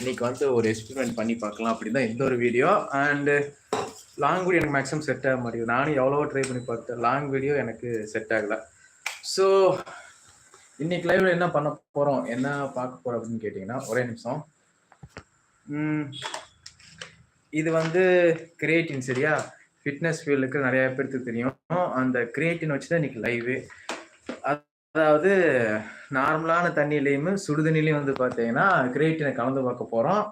இன்னைக்கு வந்து ஒரு எக்ஸ்பெரிமெண்ட் பண்ணி பார்க்கலாம் அப்படின்னு தான் இந்த ஒரு வீடியோ அண்டு லாங் வீடியோ எனக்கு மேக்ஸிமம் செட் ஆக மாட்டேங்குது. நானும் எவ்வளோ ட்ரை பண்ணி பார்த்தேன். லாங் வீடியோ எனக்கு செட் ஆகலை. ஸோ இன்னைக்கு லைவ்ல என்ன பண்ண போகிறோம் என்ன பார்க்க போகிறோம் அப்படின்னு கேட்டிங்கன்னா ஒரே நிமிஷம். இது வந்து கிரியேட்டின் சரியா? ஃபிட்னஸ் ஃபீல்டுக்கு நிறைய பேருக்கு தெரியும். அந்த கிரியேட்டின் வச்சு தான் இன்னைக்கு லைவு அதாவது நார்மலான தண்ணியிலையுமே சுடுதண்ணிலையும் வந்து பார்த்தீங்கன்னா கிரியேட்டினை கலந்து பார்க்க போகிறோம்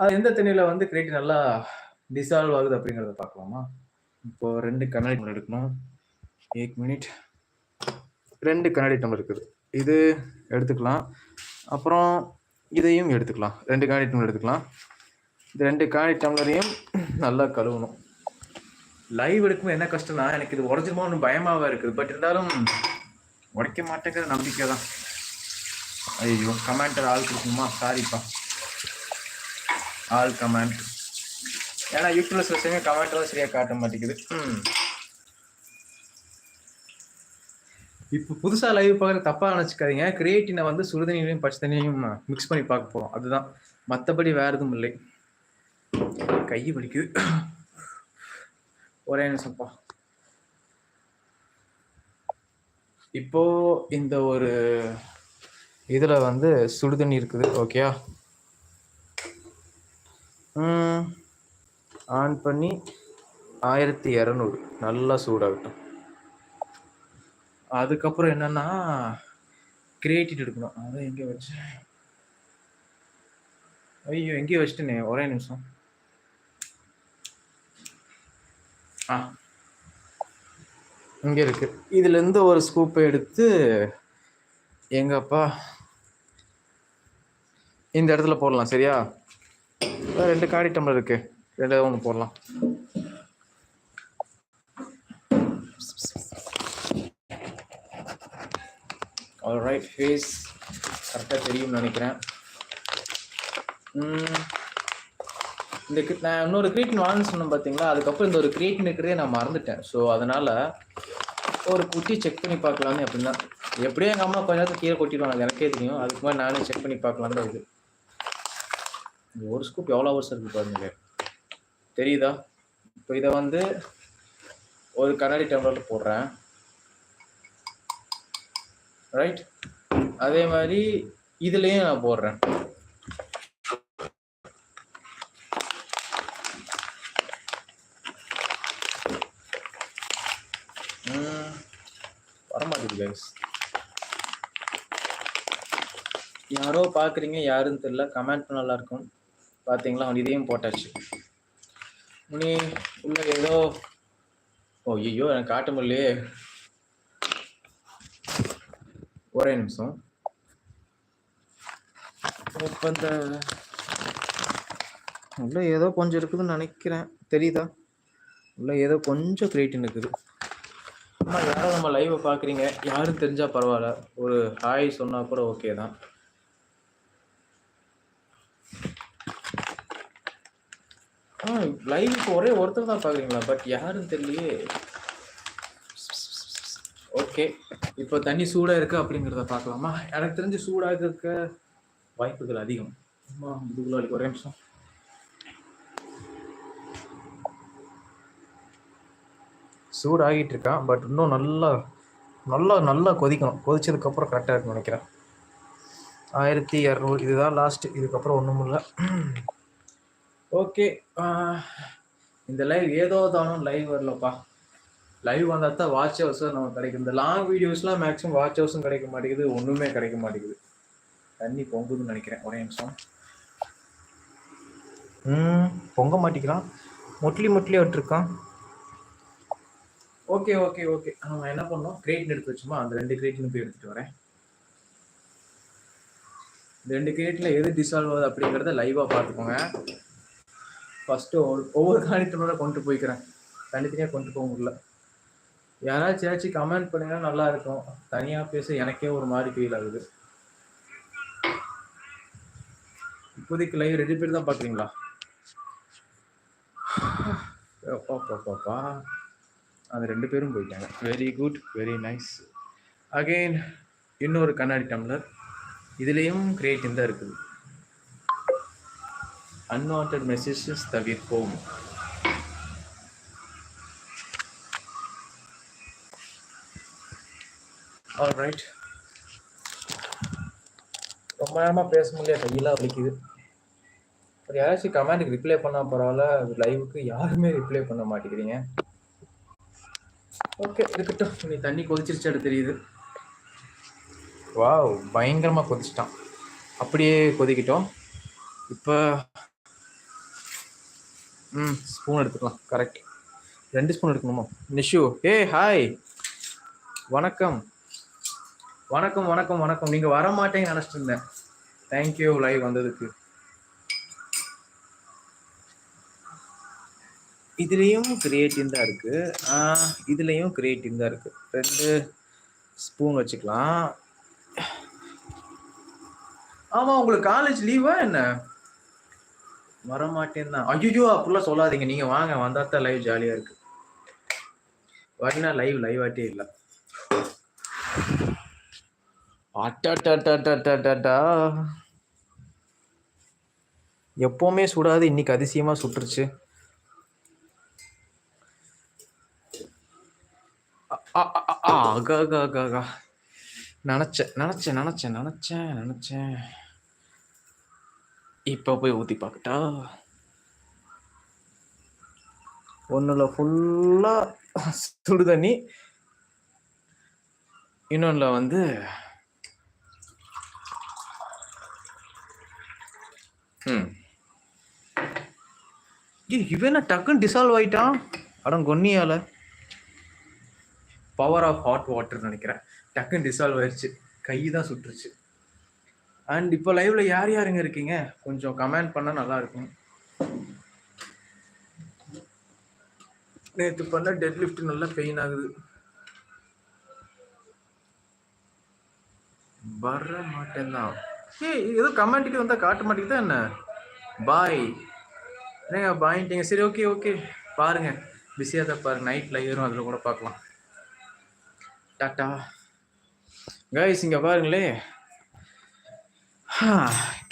அது எந்த தண்ணியில் வந்து கிரியேட்டின் நல்லா டிசால்வ் ஆகுது அப்படிங்கிறத பார்க்கலாமா? இப்போ ரெண்டு கண்ணாடி டம்ளர் எடுக்கணும். எயிட் மினிட் ரெண்டு கண்ணாடி டம்ளர் இருக்குது. இது எடுத்துக்கலாம். அப்புறம் இதையும் எடுத்துக்கலாம். ரெண்டு கண்ணாடி டம்ளர் எடுத்துக்கலாம். இந்த ரெண்டு கண்ணாடி டம்ளரையும் நல்லா கழுவணும். லைவ் எடுக்கும் என்ன கஷ்டம்னா எனக்கு இது உடஞ்சிருமோன்னு பயமாவா இருக்குது. பட் இருந்தாலும் உடைக்க மாட்டேங்கிற நம்பிக்கை தான். ஐயோ கமெண்டர் ஆள் கொடுக்குமா சாரிப்பா ஆல் கமெண்ட் ஏன்னா யூடியூப்ல சில சமயம் சரியாக காட்ட மாட்டேங்குது. ம். இப்போ புதுசாக லைவ் பார்க்குற தப்பாக நினச்சிக்காதீங்க. கிரியேட்டினை வந்து சுடுதண்ணிலையும் பச்சை தண்ணியும் மிக்ஸ் பண்ணி பார்க்க போகிறோம் அதுதான். மற்றபடி வேறு எதுவும் இல்லை. கை வலிக்குது. ஒரே நிமிஷம்ப்பா. இப்போ இந்த ஒரு இதுல வந்து சுடுதண்ணி இருக்குது ஓகேயா ஆன் பண்ணி ஆயிரத்தி இரநூறு. நல்லா சூடாகட்டும். அதுக்கப்புறம் என்னன்னா கிரியேட்டிட் எடுக்கணும். அதை எங்கே வச்சேன் ஐயோ எங்கேயோ வச்சிட்டேனே. ஒரே நிமிஷம். ஆ. இங்கே இருக்கு. இதுலேருந்து ஒரு ஸ்கூப்பை எடுத்து எங்கப்பா இந்த இடத்துல போடலாம் சரியா? ரெண்டு காடி டம்ளர் இருக்கு. ரெண்டு ஒன்று போடலாம். ஆல் ரைட் ஃபேஸ் கரெக்டாக தெரியும்னு நினைக்கிறேன். இந்த நான் இன்னொரு கிரியேட்டின் வாங்கன்னு சொன்னேன் பார்த்தீங்களா அதுக்கப்புறம் இந்த ஒரு கிரியேட்டின் இருக்கிறதே நான் மறந்துட்டேன். ஸோ அதனால் ஒரு குட்டி செக் பண்ணி பார்க்கலான்னு அப்படின்னா எப்படியும் எங்கள் அம்மா கொஞ்ச நேரத்துக்கு கீழே கொட்டிடுவாங்க. எனக்கே தெரியும். அதுக்கு மாதிரி நானே செக் பண்ணி பார்க்கலாம் தான் இது. ஒரு ஸ்கூப் எவ்வளோ ஹவர்ஸ் இருக்குது பாருங்க. தெரியுதா? இப்போ இதை வந்து ஒரு கண்ணாடி டம்ளரில் போடுறேன். ரைட் அதே மாதிரி இதுலேயும் நான் போடுறேன் ம், வரமாட்டேங்குது கைஸ் யாரோ பார்க்குறீங்க யாருன்னு தெரியல. கமெண்ட் பண்ண நல்லா இருக்கும் பார்த்தீங்களா இதையும் போட்டாச்சு. முனி உள்ள ஏதோ ஓ ஐயோ எனக்கு காட்ட முடியலையே ஒரே நிமிஷம். இப்போ இந்த உள்ள ஏதோ கொஞ்சம் இருக்குதுன்னு நினைக்கிறேன். தெரியுதா? உள்ள ஏதோ கொஞ்சம் கிரியேட்டின் இருக்குது அம்மா யாரும் நம்ம லைவை பார்க்குறீங்க யாரும் தெரிஞ்சால் பரவாயில்ல. ஒரு ஹாய் சொன்னால் கூட ஓகே தான். ஆ லைவுக்கு ஒரே ஒருத்தர் தான் பார்க்குறீங்களா பட் யாரும் தெரியலையே. ஓகே இப்போ தண்ணி சூடாக இருக்கு அப்படிங்கிறத பார்க்கலாமா? எனக்கு தெரிஞ்சு சூடாக இருக்க வாய்ப்புகள் அதிகம். அம்மா முதுகுல ஒரே நிமிஷம். சூடாகிட்டு இருக்கான் பட் இன்னும் நல்லா நல்லா நல்லா கொதிக்கணும். கொதிச்சதுக்கப்புறம் கரெக்டாக இருக்கும்னு நினைக்கிறேன். ஆயிரத்தி இரநூறு இதுதான் லாஸ்ட்டு இதுக்கப்புறம் ஒன்றும் இல்லை. ஓகே இந்த லைவ் ஏதோ தானும் லைவ் வரலப்பா. லைவ் வந்தால் தான் வாட்ச் ஹவர்ஸும் நமக்கு கிடைக்கும். இந்த லாங் வீடியோஸ்லாம் மேக்ஸிமம் வாட்ச் ஹவர்ஸும் கிடைக்க மாட்டேங்குது ஒன்றுமே கிடைக்க மாட்டேங்குது. தண்ணி பொங்குதுன்னு நினைக்கிறேன் ஒரே நிமிஷம். ம் பொங்க மாட்டேங்கிறான். முட்லி முட்லி விட்டுருக்கான். ஓகே ஓகே ஓகே நம்ம என்ன பண்ணோம் கிரேட்னு எடுத்து வச்சோமா? அந்த ரெண்டு கிரேட்னு போய் எடுத்துட்டு வரேன். இந்த ரெண்டு கிரேட்டில் எது டிசால்வ் ஆகுது அப்படிங்கிறத லைவாக பார்த்துக்கோங்க. ஃபஸ்ட்டு ஒவ்வொரு காணிட்டோட கொண்டு போய்க்கிறேன். தனித்தனியாக கொண்டு போக முடியல. யாராச்சும் ஏதாச்சும் கமெண்ட் பண்ணீங்கன்னா நல்லா இருக்கும். தனியாக பேச எனக்கே ஒரு மாதிரி ஃபீல் ஆகுது. இப்போதைக்கு லைவ் ரெண்டு பேர் தான் பார்க்குறீங்களா? அப்பா பாப்பா அந்த ரெண்டு பேரும் போயிட்டாங்க. Very good very nice again இன்னொரு கண்ணாடி டம்ளர். இதுலேயும் கிரியேட்டிவ் தான் இருக்குது. அன்வான்ட் மெசேஜஸ் தவிர்ப்போம். ரைட் ரொம்ப நேரமாக பேச முடியல கையெல்லாம் வலிக்குது. யாராச்சும் கமெண்ட்டுக்கு ரிப்ளை பண்ணால் பரவாயில்ல லைவுக்கு யாருமே ரிப்ளை பண்ண மாட்டேங்கிறீங்க. ஓகே இருக்கட்டும். நீ தண்ணி கொதிச்சிருச்சாடு தெரியுது. வாவ் பயங்கரமாக கொதிச்சிட்டான். அப்படியே கொதிக்கிட்டோம். இப்போ ம் ஸ்பூன் எடுத்துக்கலாம். கரெக்ட் ரெண்டு ஸ்பூன் எடுக்கணுமா? நிஷு ஏ ஹாய். வணக்கம். வணக்கம் வணக்கம் வணக்கம். நீங்கள் வர மாட்டேங்கன்னு நினச்சிட்டு இருந்தேன். தேங்க்யூ லைவ் வந்ததுக்கு. இதுலேயும் கிரியேட்டின் தான் இருக்கு. இதுலேயும் கிரியேட்டின் தான் இருக்கு. ரெண்டு ஸ்பூன் வச்சுக்கலாம். ஆமா உங்களுக்கு காலேஜ் லீவா என்ன? வரமாட்டேன் தான். ஐயோ அப்படிலாம் சொல்லாதீங்க. நீங்க வாங்க வந்தா தான் லைவ் ஜாலியா இருக்கு. வரனா லைவ் லைவ் ஆட்டே இல்லை. அட்டா எப்பவுமே சுடாது. இன்னைக்கு அதிசயமா சுட்டுருச்சு. ஆகா, ஆகா, ஆகா, நினச்சேன் நினச்சேன் நினச்சேன் நினச்சேன் நினச்சேன். நினைச்சேன் போய் ஊற்றி பார்க்கட்டா? ஒன்றில் ஃபுல்லாக சுடு தண்ணி. இன்னொன்றில் வந்து ம். ஏய், இவன் டக்குன்னு டிசால்வ் ஆயிட்டான்? அடம் கொன்னியால பவர் ஆஃப் ஹாட் வாட்டர் நினைக்கிறேன். டக்குன்னு டிசால்வ் ஆயிடுச்சு கை தான் சுட்டுருச்சு அண்ட் இப்போ லைவ்ல யார் யாருங்க இருக்கீங்க? கொஞ்சம் கமெண்ட் பண்ணா நல்லா இருக்கும் நேற்று பண்ண டெட் லிஃப்ட் நல்லா பெயின் ஆகுது. வர மாட்டேன்தான் ஏய் ஏதோ கமெண்ட்டுக்கு வந்தா காட்ட மாட்டேங்குதா என்ன? பாய் என்னங்க பாயிட்டீங்க சரி ஓகே ஓகே பாருங்க. பிஸியாக தான் பாருங்க. நைட் லைவ் அதில் கூட பார்க்கலாம். டாட்டா. கைஸ் இங்கே பாருங்களே.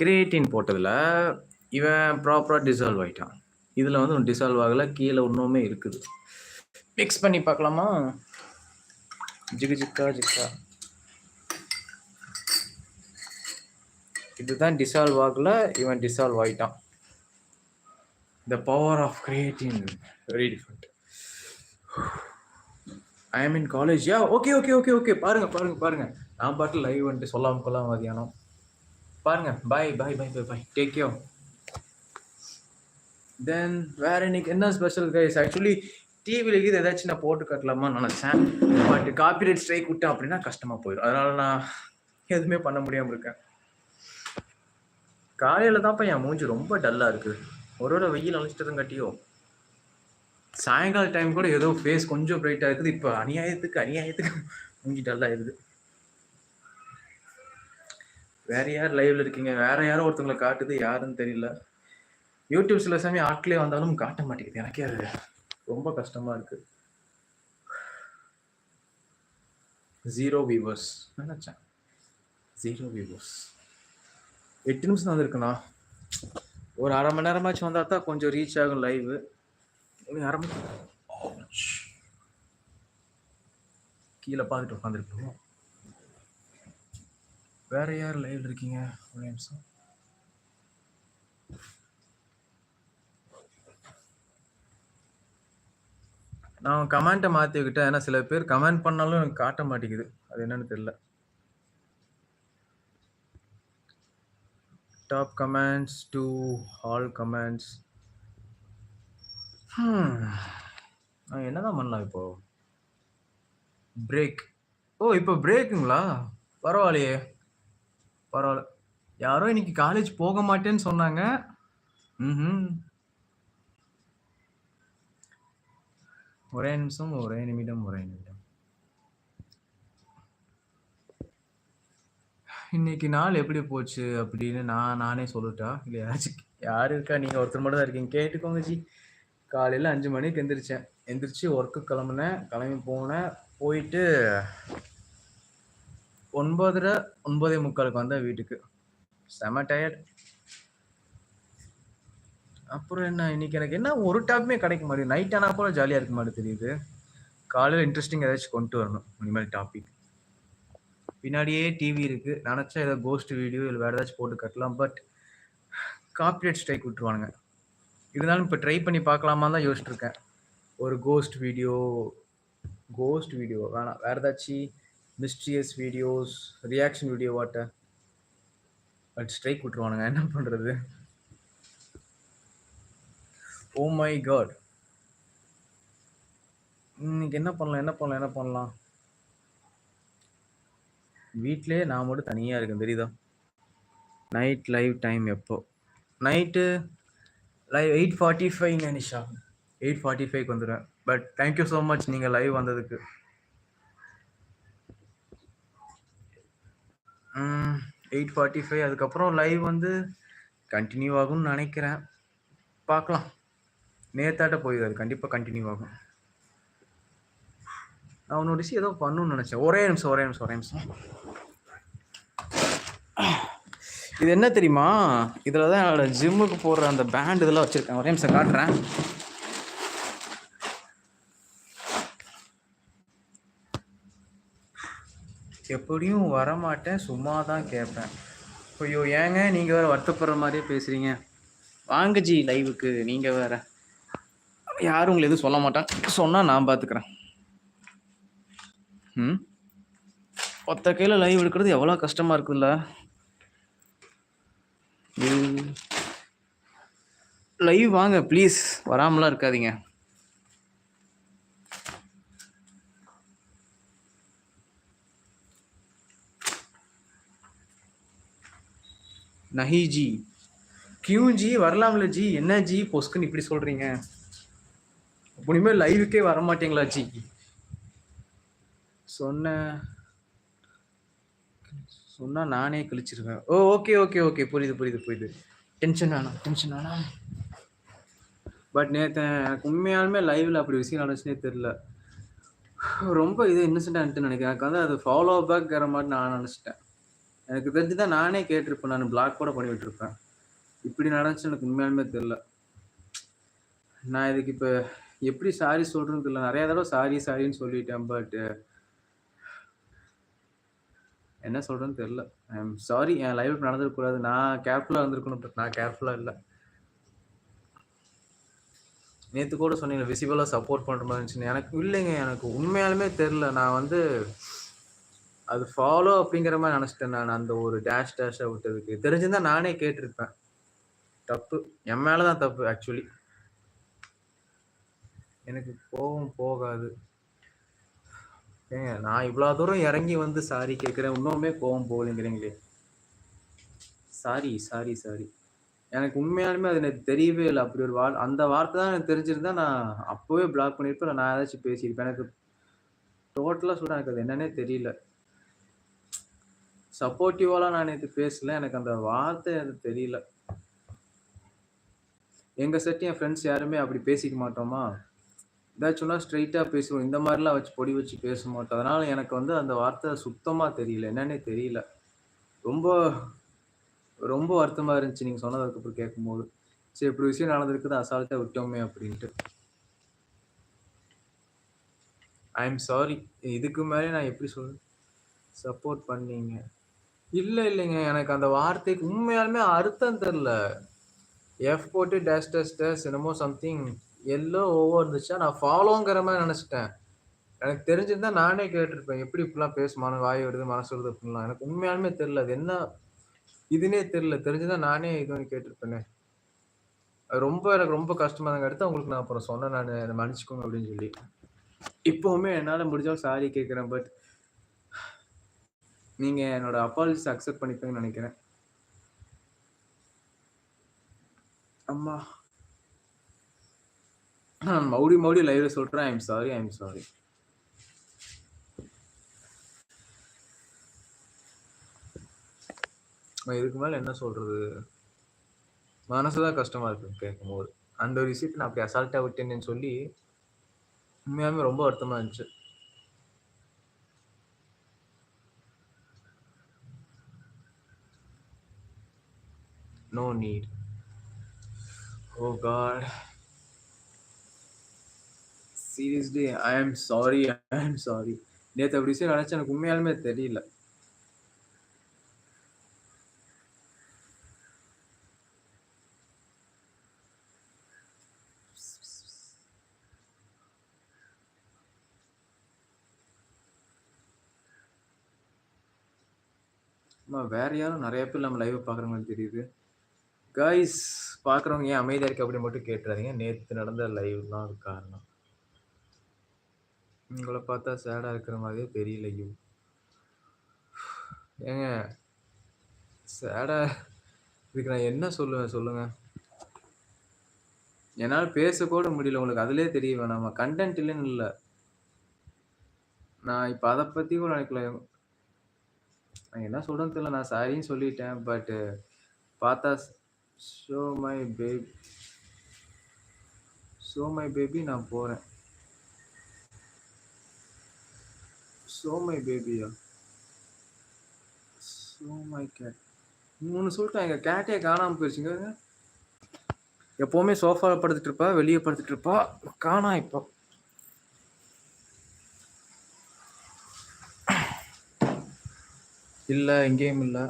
கிரியேட்டின் போட்டதில் இவன் ப்ராப்பராக டிசால்வ் ஆகிட்டான் இதில் வந்து டிசால்வ் ஆகலை கீழே இன்னுமே இருக்குது. மிக்ஸ் பண்ணி பார்க்கலாமா? ஜிகு ஜிக்கா ஜிக்கா. இதுதான் டிசால்வ் ஆகல இவன் டிசால்வ் ஆகிட்டான் the power off creatine very different I am in college yeah okay okay okay okay பாருங்க பாருங்க பாருங்க. நான் பாட்டு லைவ் வந்துட்டு சொல்லாம கொள்ளாம மதியானம் பாருங்க பாய் பாய் பாய் பாய் பாய் டேக் யூ தென் வேற இன்னைக்கு என்ன ஸ்பெஷல் கைஸ் ஆக்சுவலி டிவில இது ஏதாச்சும் நான் போட்டு கட்டலாமான்னு நினச்சேன். பட் காப்பிரைட் ஸ்ட்ரைக் விட்டேன் அப்படின்னா கஷ்டமாக போயிடும். அதனால நான் எதுவுமே பண்ண முடியாமல் இருக்கேன். காலையில் தான்ப்பா என் மூஞ்சி ரொம்ப டல்லாக இருக்குது. ஒரு வேளை வெயில் அழைச்சிட்டதும் கட்டியோ. சாயங்கால டைம் கூட ஏதோ ஃபேஸ் கொஞ்சம் பிரைட்டாக இருக்குது. இப்போ அநியாயத்துக்கு அநியாயத்துக்கு மூஞ்சி தான் இருக்குது. வேற யார் லைவ்ல இருக்கீங்க? வேற யாரோ ஒருத்தவங்களை காட்டுது யாருன்னு தெரியல. யூடியூப் சில சமயம் ஆட்களே வந்தாலும் காட்ட மாட்டேங்குது. எனக்கே அது ரொம்ப கஷ்டமா இருக்கு. ஜீரோ வியூவர்ஸ் நினைச்சேன். ஜீரோ வியூவர்ஸ் எட்டு நிமிஷம் தான் இருக்குண்ணா ஒரு அரை மணி நேரமாச்சும் வந்தா தான் கொஞ்சம் ரீச் ஆகும் லைவ் அரை கீழே பார்த்துட்டு உட்காந்துருக்கோம் வேற யார் லைவ் இருக்கீங்க? ஒரு நிமிஷம். நான் கமெண்ட்டை மாற்றி விக்கிட்டேன் ஏன்னா சில பேர் கமெண்ட் பண்ணாலும் எனக்கு காட்ட மாட்டேங்குது. அது என்னன்னு தெரியல. Top comments to all comments என்னதான் பண்ணலாம் இப்போ? பிரேக் ஓ இப்போ பிரேக்குங்களா பரவாயில்லையே. பரவாயில்ல. யாரோ இன்னைக்கு காலேஜ் போக மாட்டேன்னு சொன்னாங்க. ம் ஒரே நிமிஷம் ஒரே நிமிடம் ஒரே நிமிடம். இன்னைக்கு நாள் எப்படி போச்சு அப்படின்னு நான் நானே சொல்லட்டா? இல்லை யாராச்சும் யார் இருக்கா? நீங்கள் ஒருத்தர் மட்டும் தான் இருக்கீங்க. கேட்டுக்கோங்க ஜி. காலையில் அஞ்சு மணிக்கு எந்திரிச்சேன். எந்திரிச்சு ஒர்க்கு கிளம்புனேன். கிளம்பி போனேன். போயிட்டு ஒன்பதரை ஒன்பதே முக்காலுக்கு வந்தேன் வீட்டுக்கு. செம டயர்ட் அப்புறம் என்ன? இன்னைக்கு எனக்கு என்ன ஒரு டாப்புமே கிடைக்க மாட்டேங்குது. நைட் ஆனால் கூட ஜாலியாக இருக்க மாதிரி தெரியுது. காலையில் இன்ட்ரெஸ்டிங் ஏதாச்சும் கொண்டு வரணும். இனிமேல் டாபிக் பின்னாடியே டிவி இருக்கு. நினச்சா ஏதோ கோஸ்ட் வீடியோ இல்லை வேறு ஏதாச்சும் போட்டு கட்டலாம். பட் காப்பிரைட் ஸ்ட்ரைக் விட்டுருவானுங்க. இருந்தாலும் இப்போ ட்ரை பண்ணி பார்க்கலாமா தான் யோசிச்சிருக்கேன் ஒரு கோஸ்ட் வீடியோ கோஸ்ட் வீடியோ வேணாம். வேறு ஏதாச்சும் மிஸ்ட்ரியஸ் வீடியோஸ் ரியாக்ஷன் வீடியோ வாட்ட பட் ஸ்ட்ரைக் விட்டுருவானுங்க. என்ன பண்ணுறது ஓ oh மை காட் இன்னைக்கு என்ன பண்ணலாம்? என்ன பண்ணலாம்? என்ன பண்ணலாம்? வீட்டிலே நான் மட்டும் தனியாக இருக்கேன். தெரியுதா? நைட் லைவ் டைம் எப்போ? Night live eight forty five Nisha. Eight forty ஃபைவ்க்கு வந்துடுவேன் but thank you so much நீங்கள் லைவ் வந்ததுக்கு. எயிட் ஃபார்ட்டி ஃபைவ் அதுக்கப்புறம் லைவ் வந்து கண்டினியூ ஆகும்னு நினைக்கிறேன். பார்க்கலாம். நேத்தாட்ட போயிடுது அது கண்டிப்பாக கண்டினியூ ஆகும். நான் ஒன்று விஷயம் ஏதோ பண்ணணும்னு நினச்சேன். ஒரே நிமிஷம் ஒரே நிமிஷம் ஒரே நிமிஷம். இது என்ன தெரியுமா? இதில் தான் என்னோட ஜிம்முக்கு போடுற அந்த பேண்ட் இதெல்லாம் வச்சுருக்கேன். ஒரே நிமிஷம் காட்டுறேன். எப்படியும் வரமாட்டேன் சும்மா தான் கேட்பேன். ஐயோ ஏங்க நீங்கள் வேறு வருத்தப்படுற மாதிரியே பேசுகிறீங்க வாங்க ஜி லைவுக்கு நீங்கள் வேற. யாரும் உங்களை எதுவும் சொல்ல மாட்டாங்க. சொன்னால் நான் பார்த்துக்குறேன் ம்? ஒத்த கையில் லைவ் எடுக்கிறது எவ்வளோ கஷ்டமாக இருக்குல்ல? லைவ் வாங்க ப்ளீஸ் வராமலாம் இருக்காதீங்க. நஹி ஜி. கியூ ஜி வரலாம்ல ஜி. என்ன ஜி? பொஸ்க்குன்னு இப்படி சொல்றீங்க. அப்படியுமே லைவுக்கே வர மாட்டீங்களா ஜி? சொன்ன சொன்னா நானே கழிச்சிருவேன். ஓ ஓகே ஓகே ஓகே புரியுது புரியுது புரியுது. டென்ஷன் வேணாம் டென்ஷன் வேணாம். பட் நேற்று எனக்கு உண்மையாலுமே லைவ்ல அப்படி விஷயம் நடந்துச்சுனே தெரில ரொம்ப இது இன்னசென்ட்டாக நினைக்கிறேன். எனக்கு வந்து அது ஃபாலோ பேக்ங்கிற மாதிரி நான் நினச்சிட்டேன். எனக்கு தெரிஞ்சு தான் நானே கேட்டிருப்பேன். நான் பிளாக் கூட பண்ணி இருப்பேன் இப்படி நடந்துச்சு எனக்கு உண்மையாலுமே தெரில நான் இதுக்கு இப்போ எப்படி சாரி சொல்கிறேன்னு தெரியல. நிறையா தடவை சாரி சாரின்னு சொல்லிட்டேன். பட் என்ன சொல்கிறேன்னு தெரில ஐ எம் சாரி என் லைஃப் நடந்துருக்கூடாது நான் கேர்ஃபுல்லாக இருந்திருக்கணும் பட் நான் கேர்ஃபுல்லாக இல்லை. நேற்று கூட சொன்னீங்க விசிபிளாக சப்போர்ட் பண்ணுற மாதிரி இருந்துச்சு. எனக்கு இல்லைங்க எனக்கு உண்மையாலுமே தெரில நான் வந்து அது ஃபாலோ அப்படிங்கிற மாதிரி நினச்சிட்டேன் நான். அந்த ஒரு டேஷ் டேஷாக விட்டதுக்கு. தெரிஞ்சிருந்தா நானே கேட்டிருப்பேன். தப்பு. என் மேலே தான் தப்பு ஆக்சுவலி எனக்கு கோபம் போகாது. ஏங்க நான் இவ்வளோ தூரம் இறங்கி வந்து சாரி கேட்குறேன் இன்னுமே கோவம் போகலைங்கிறீங்களே. சாரி சாரி சாரி எனக்கு உண்மையாலுமே அது எனக்கு தெரியவே இல்லை. அப்படி ஒரு வார் அந்த வார்த்தை தான் எனக்கு தெரிஞ்சிருந்தா நான் அப்போவே பிளாக் பண்ணியிருப்பேன் நான் ஏதாச்சும் பேசியிருப்பேன். எனக்கு டோட்டலாக சொல்கிறேன் எனக்கு அது என்னன்னே தெரியல. சப்போர்ட்டிவாலாம் நான் நேற்று பேசல. எனக்கு அந்த வார்த்தை அது தெரியல. எங்கள் செட்டு என் ஃப்ரெண்ட்ஸ் யாருமே அப்படி பேசிக்க மாட்டோமா? ஏதாச்சும்னா ஸ்ட்ரைட்டாக பேசுவோம். இந்த மாதிரிலாம் வச்சு பொடி வச்சு பேச மாட்டோம் அதனால் எனக்கு வந்து அந்த வார்த்தை சுத்தமாக தெரியல. என்னன்னே தெரியல. ரொம்ப ரொம்ப வருத்தமாக இருந்துச்சு நீங்கள் சொன்னதுக்கப்புறம் கேட்கும்போது. சரி இப்படி விஷயம் நடந்திருக்குது அசால்ட்டாக விட்டோமே அப்படின்ட்டு. ஐ எம் சாரி இதுக்கு மேலே நான் எப்படி சொல் சப்போர்ட் பண்ணீங்க? இல்லை இல்லைங்க. எனக்கு அந்த வார்த்தைக்கு உண்மையாலுமே அர்த்தம் தெரில எஃப் போட்டு டேஷ் டேஷ் டேஷ் என்னமோ சம்திங் எல்லோ ஓவோ இருந்துச்சா, நான் ஃபாலோங்கிற மாதிரி நினச்சிட்டேன் எனக்கு தெரிஞ்சிருந்தா நானே கேட்டிருப்பேன். எப்படி இப்படிலாம் பேசுமான வாய் வருது, மனசு வருது அப்படின்லாம். எனக்கு உண்மையாலுமே தெரியல. அது என்ன இதுனே தெரியல. தெரிஞ்சிருந்தா நானே இது கேட்டிருப்பேனே. அது ரொம்ப எனக்கு ரொம்ப கஷ்டமா இருந்தாங்க அடுத்து உங்களுக்கு நான் அப்புறம் சொன்னேன் நான் மன்னிச்சுக்கோங்க அப்படின்னு சொல்லி. இப்போவுமே என்னால் முடிஞ்சா சாரி கேட்குறேன் பட் நீங்கள் என்னோட அப்பாலஜிஸ் அக்செப்ட் பண்ணிப்பீங்கன்னு நினைக்கிறேன். அம்மா. நான் மறுபடியும் மறுபடியும் லைவ்ல சொல்றேன். I'm sorry, I'm sorry. இதுக்கு மேல என்ன சொல்றது? மனசுதான் கஷ்டமா இருக்கு கேட்கும்போது. அந்த ஒரு விஷயத்தை நான் அப்படி அசால்ட்டா விட்டேனேன்னு சொல்லி, உண்மையாவே ரொம்ப வருத்தமா இருந்துச்சு. No need. Oh god seriously I am sorry I am sorry நேற்று அப்படி விஷயம் நினச்சி எனக்கு உண்மையாலுமே தெரியல. அம்மா வேற யாரும் நிறைய பேர் நம்ம லைவ் பார்க்குற மாதிரி தெரியுது. கைஸ் பார்க்குறவங்க ஏன் அமைதியாக இருக்கு அப்படின்னு மட்டும் கேட்டுறாதீங்க. நேற்று நடந்த லைவ் தான் காரணம். உங்களை பார்த்தா சேடாக இருக்கிற மாதிரியே தெரியலையும் ஏங்க சேடாக இதுக்கு நான் என்ன சொல்லுவேன் சொல்லுங்கள் என்னால் பேசக்கூட முடியல உங்களுக்கு. அதிலே தெரிய வேணாமா? கண்டென்ட் இல்லைன்னு இல்லை. நான் இப்போ அதை பற்றி கூட நினைக்கல. நான் என்ன சொல்கிறேன்னு தெரியல. நான் சாரின்னு சொல்லிட்டேன் பட்டு பார்த்தா show my baby show my baby நான் போகிறேன் ஷோ மை பேபியா ஸோ மை கேட் ஒன்று சொல்லிட்டேன் எங்கள் கேட்டே காணாமல் போயிடுச்சுங்க எப்போவுமே சோஃபாவில் படுத்துட்டு இருப்பா வெளியே படுத்துட்டு இருப்பா. காணா இப்போ. இல்லை எங்கேயும் இல்லை.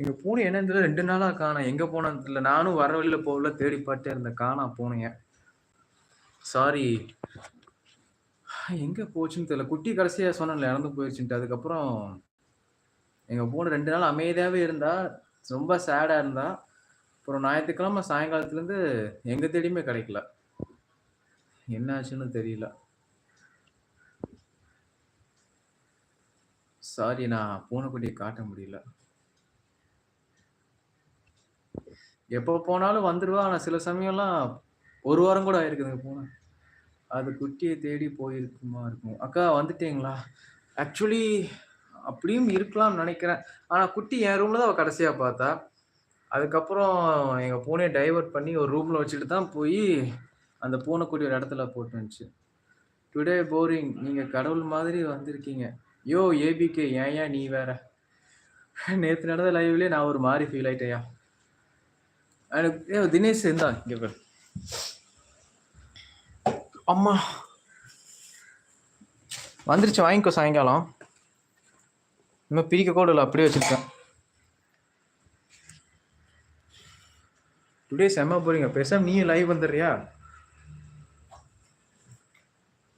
எங்க பூனை என்னன்னு தெரியல ரெண்டு நாளா காணோம். எங்க போனது தெரியல நானும் வர வழியில போகல தேடி பாட்டே இருந்தேன். காணா பூனைய. சாரி எங்க போச்சுன்னு தெரியல. குட்டி கடைசியா சொன்னேன்ல இறந்து போயிடுச்சுன்ட்டு அதுக்கப்புறம் எங்க பூனை ரெண்டு நாள் அமைதியாவே இருந்தா ரொம்ப சேடா இருந்தா அப்புறம் ஞாயிற்றுக்கிழமை சாயங்காலத்துல இருந்து எங்க தேடியுமே கிடைக்கல. என்னாச்சுன்னு தெரியல. சாரி நான் பூனைக்குட்டியை காட்ட முடியல. எப்போ போனாலும் வந்துடுவா ஆனால் சில சமயம்லாம் ஒரு வாரம் கூட ஆயிருக்குதுங்க பூனை. அது குட்டியை தேடி போயிருக்குமா இருக்கும். அக்கா வந்துட்டீங்களா? ஆக்சுவலி அப்படியும் இருக்கலாம்னு நினைக்கிறேன். ஆனால் குட்டி என் ரூமில் தான் அவள் கடைசியாக பார்த்தா. அதுக்கப்புறம் எங்கள் பூனையை டைவர்ட் பண்ணி ஒரு ரூமில் வச்சுட்டு தான் போய் அந்த பூனைக்குட்டி ஒரு இடத்துல போட்டு வந்துச்சு டுடே போரிங் நீங்கள் கடவுள் மாதிரி வந்திருக்கீங்க. யோ ஏபிகே ஏன் ஏன் நீ வேற? நேற்று நடந்த லைவ்லேயே நான் ஒரு மாதிரி ஃபீல் ஆயிட்டேயா எனக்கு தினேஷ் இருந்தா இங்க பாரு. அம்மா. வந்துருச்சு வாங்கிக்கோ சாயங்காலம். இன்னும் பிரிக்க கூட இல்லை அப்படியே வச்சிருக்கேன். டுடே செம்ம போறீங்க. பேசாம நீயும் லைவ் வந்துடுறியா?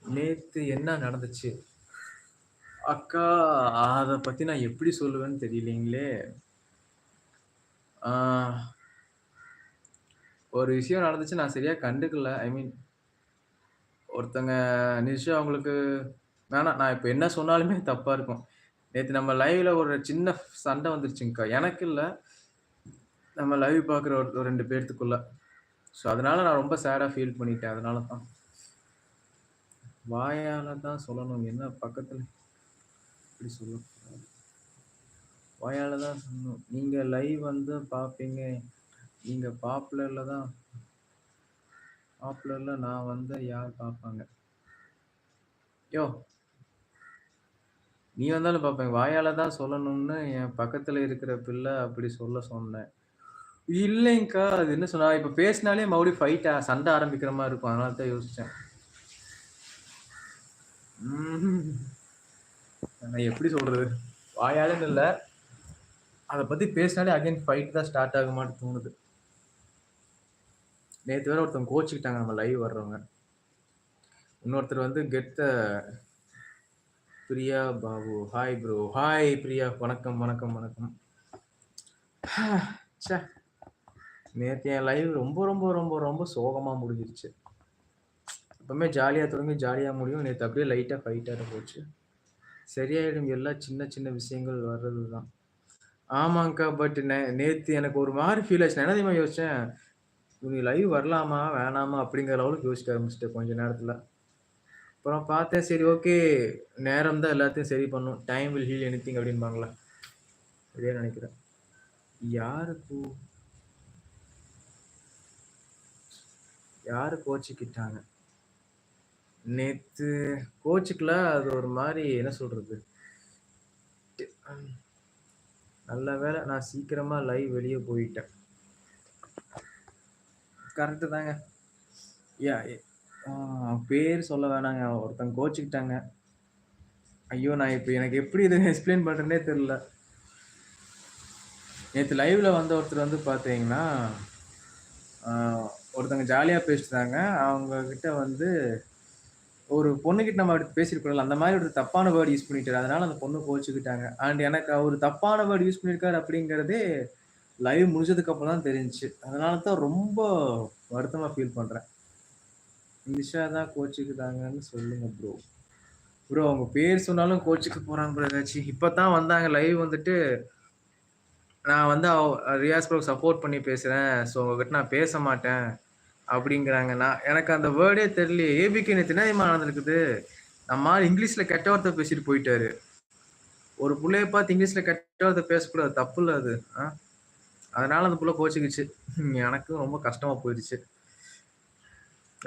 நேத்து என்ன நடந்துச்சு? அக்கா அதை பத்தி நான் எப்படி சொல்லுவேன்னு தெரியலீங்களே. ஆஹ், ஒரு விஷயம் நடந்துச்சு நான் சரியா கண்டுக்கல. ஐ மீன் ஒருத்தங்க நிஷா அவங்களுக்கு வேணாம் நான் இப்போ என்ன சொன்னாலுமே தப்பா இருக்கும். நேற்று நம்ம லைவ்ல ஒரு சின்ன சண்டை வந்துருச்சுங்கக்கா. எனக்கு இல்லை. நம்ம லைவ் பார்க்குற ஒரு ரெண்டு பேர்த்துக்குள்ள. ஸோ அதனால நான் ரொம்ப சேடாக ஃபீல் பண்ணிட்டேன். அதனால தான் வாயால தான் சொல்லணும். என்ன பக்கத்தில்? இப்படி சொல்லக்கூடாது. வாயால தான் சொல்லணும். நீங்கள் லைவ் வந்து பார்ப்பீங்க நீங்கள் பாப்புலரில் தான் பாப்புலரில் நான் வந்த யார் பார்ப்பாங்க? யோ நீ வந்தாலும் பார்ப்பேன். வாயால தான் சொல்லணும்னு என் பக்கத்தில் இருக்கிற பிள்ளை அப்படி சொல்ல சொன்னேன். இல்லைங்கக்கா அது என்ன சொன்னா இப்போ பேசினாலே மறுபடியும் ஃபைட் சண்டை ஆரம்பிக்கிற மாதிரி இருக்கும். அதனால தான் யோசிச்சேன். நான் எப்படி சொல்றது? வாயாலன்னு இல்லை. அதை பத்தி பேசினாலே அகைன் ஃபைட் தான் ஸ்டார்ட் ஆக மாட்டேன்னு தோணுது. நேற்று வேற ஒருத்தவங்க கோச்சிக்கிட்டாங்க நம்ம லைவ் வர்றவங்க இன்னொருத்தர் வந்து கெத்த Priya Babu hi bro hi Priya வணக்கம் வணக்கம் வணக்கம் ச்சே நேற்று என் லைவ் ரொம்ப ரொம்ப ரொம்ப ரொம்ப சோகமாக முடிஞ்சிருச்சு எப்பவுமே ஜாலியாக தொடங்கி ஜாலியாக முடியும் நேற்று அப்படியே லைட்டாக ஃபைட்டாக போச்சு சரியாயிடும். எல்லாம் சின்ன சின்ன விஷயங்கள் வர்றது தான். ஆமாங்க்கா. பட் நே நேற்று எனக்கு ஒரு மாதிரி ஃபீல் ஆச்சு. நான் என்ன தெரியுமா யோசிச்சேன்? "நீ லைவ் வரலாமா? வேணாமா?" அப்படிங்கிற லெவலுக்கு யோசிக்க ஆரம்பிச்சிட்டேன் கொஞ்ச நேரத்தில் அப்புறம் பார்த்தேன், சரி ஓகே. நேரம் தான் எல்லாத்தையும் சரி பண்ணும். டைம் வில் ஹீல் எனிதிங் அப்படிம்பாங்கல்ல. அதே நினைக்கிறேன் யாரு பூ யாரு கோச்சிக்கிட்டாங்க நேற்று கோச்சுக்கல. அது ஒரு மாதிரி என்ன சொல்றது? நல்ல வேலை நான் சீக்கிரமா லைவ் வெளியே போயிட்டேன். கரெக்ட்டு தாங்க. யா பேர் சொல்ல வேணாங்க. ஒருத்தங்க கோச்சுக்கிட்டாங்க. ஐயோ! நான் இப்போ எனக்கு எப்படி இதை எக்ஸ்ப்ளைன் பண்ணுறேனே தெரில நேற்று லைவ்ல வந்த ஒருத்தர் வந்து பார்த்தீங்கன்னா, ஒருத்தங்க ஜாலியாக பேசிட்டாங்க அவங்கக்கிட்ட வந்து ஒரு பொண்ணுக்கிட்ட நம்ம அப்படி பேசியிருக்கோம்ல, அந்த மாதிரி ஒரு தப்பான வேர்டு யூஸ் பண்ணிட்டாரு. அதனால அந்த பொண்ணு கோச்சுக்கிட்டாங்க. அண்ட் எனக்கு அவர் தப்பான வேர்டு யூஸ் பண்ணியிருக்காரு அப்படிங்கிறதே லைவ் முடிஞ்சதுக்கு அப்புறம் தான் தெரிஞ்சுச்சு. அதனால தான் ரொம்ப வருத்தமா ஃபீல் பண்றேன். நிஷா தான் கோச்சுக்கிட்டாங்கன்னு சொல்லுங்க ப்ரோ. ப்ரோ அவங்க பேர் சொன்னாலும் கோச்சுக்கு போறாங்க ப்ரோ ஏதாச்சும். இப்போ தான் வந்தாங்க லைவ் வந்துட்டு நான் வந்து அவ ரியாஸ் ப்ரோ சப்போர்ட் பண்ணி பேசுறேன். ஸோ உங்ககிட்ட நான் பேச மாட்டேன். அப்படிங்கிறாங்க. நான் எனக்கு அந்த வேர்டே தெரியலையே. ஏபிக்கு நேத்து என்ன தெரியுமா நடந்திருக்குது? நம்ம இங்கிலீஷில் இங்கிலீஷ்ல கெட்ட வார்த்தை பேசிட்டு போயிட்டாரு. ஒரு பிள்ளைய பார்த்து இங்கிலீஷ்ல கெட்ட வார்த்தை பேசக்கூடாது. தப்புல்ல அது. ஆ. அதனால அந்த புள்ள கோச்சுக்கிச்சு. எனக்கும் ரொம்ப கஷ்டமா போயிடுச்சு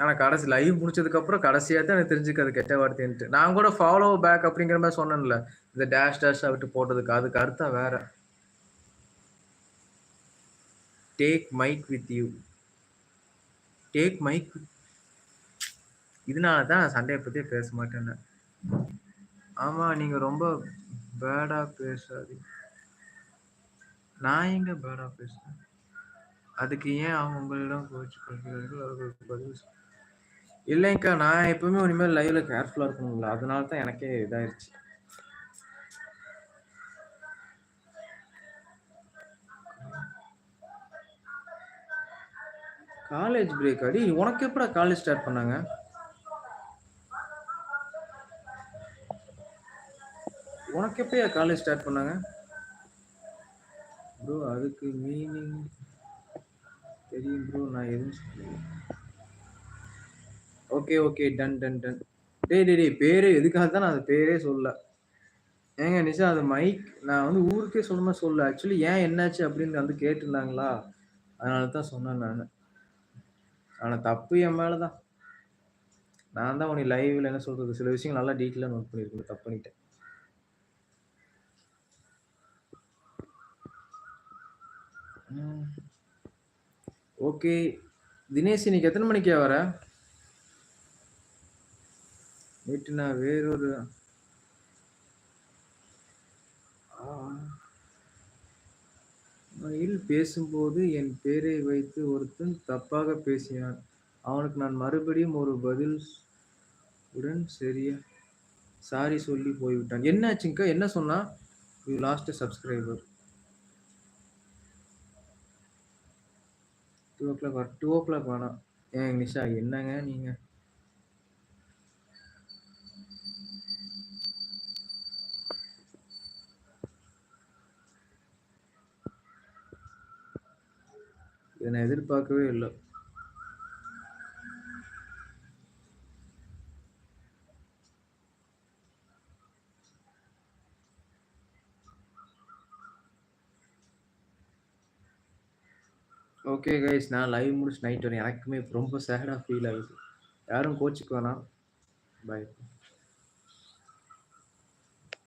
ஆனா கடைசி லைவ் முடிச்சதுக்கு அப்புறம் கடைசியா தான் எனக்கு தெரிஞ்சுக்க அது கெட்ட வார்த்தைன்ட்டு. நான் கூட ஃபாலோ பேக் அப்படிங்கிற மாதிரி சொன்னேன்ல. இந்த டேஷ் டேஷ் விட்டு போட்டதுக்கு. அதுக்கு அர்த்தம் வேற. Take mike with you. Take mike இதனால தான் சண்டையை பத்தியே பேச மாட்டேன்னேன். ஆமா, நீங்க ரொம்ப பேடா பேசாதீங்க. நான் எங்க பேடா பேசுறேன் அதுக்கு ஏன் அவங்களிடம் கோச்சு கொள்கிறார்கள் அவர்களுக்கு பதில் இல்லைங்கக்கா இல்லைங்க்கா. நான் எப்பவுமே இனிமேல் லைவ்ல கேர்ஃபுல்லா இருக்கணும்ல. அதனால தான் எனக்கே இதாயிருச்சு. காலேஜ் பிரேக் அடி உனக்கு எப்படா காலேஜ் ஸ்டார்ட் பண்ணாங்க? உனக்கு எப்பயா காலேஜ் ஸ்டார்ட் பண்ணாங்க? ப்ரோ அதுக்கு மீனிங் தெரியும் ப்ரோ. நான் எதுவும் சொல்லுவேன் okay, okay. Done, done, done. டே டே டே பேரே எதுக்காக தான் நான் அந்த பேரே சொல்லல. ஏங்க நிஷா அது மைக் நான் வந்து ஊருக்கே சொன்ன சொல்ல ஆக்சுவலி ஏன் என்னாச்சு அப்படின்னு வந்து கேட்டிருந்தாங்களா? அதனால தான் சொன்னேன் நான் ஆனால் தப்பு என் மேலே தான். நான் தான் உனக்கு லைவில் என்ன சொல்கிறது சில விஷயங்கள் நல்லா டீட்டெயிலாக நோட் பண்ணியிருக்கேன் தப்பு பண்ணிட்டேன். ஓகே. தினேஷ் இன்னைக்கு எத்தனை மணிக்கா வர? நேற்று நான் வேறொரு பேசும்போது என் பேரை வைத்து ஒருத்தன் தப்பாக பேசினான். அவனுக்கு நான் மறுபடியும் ஒரு பதில் உடன் சரியா சாரி சொல்லி போய்விட்டான். என்ன ஆச்சுங்க்கா? என்ன சொன்னா you last two o'clock வர 2:00 வேணாம். ஏன் நிஷா என்னங்க நீங்கள் இத நான் எதிர்பார்க்கவே இல்லை. Okay guys. நான் லைவ் முடிச்சு நைட் வரேன். எனக்குமே ரொம்ப சேடாக ஃபீல் ஆகுது. யாரும் கோச்சுக்கு வேணாம். பாய்.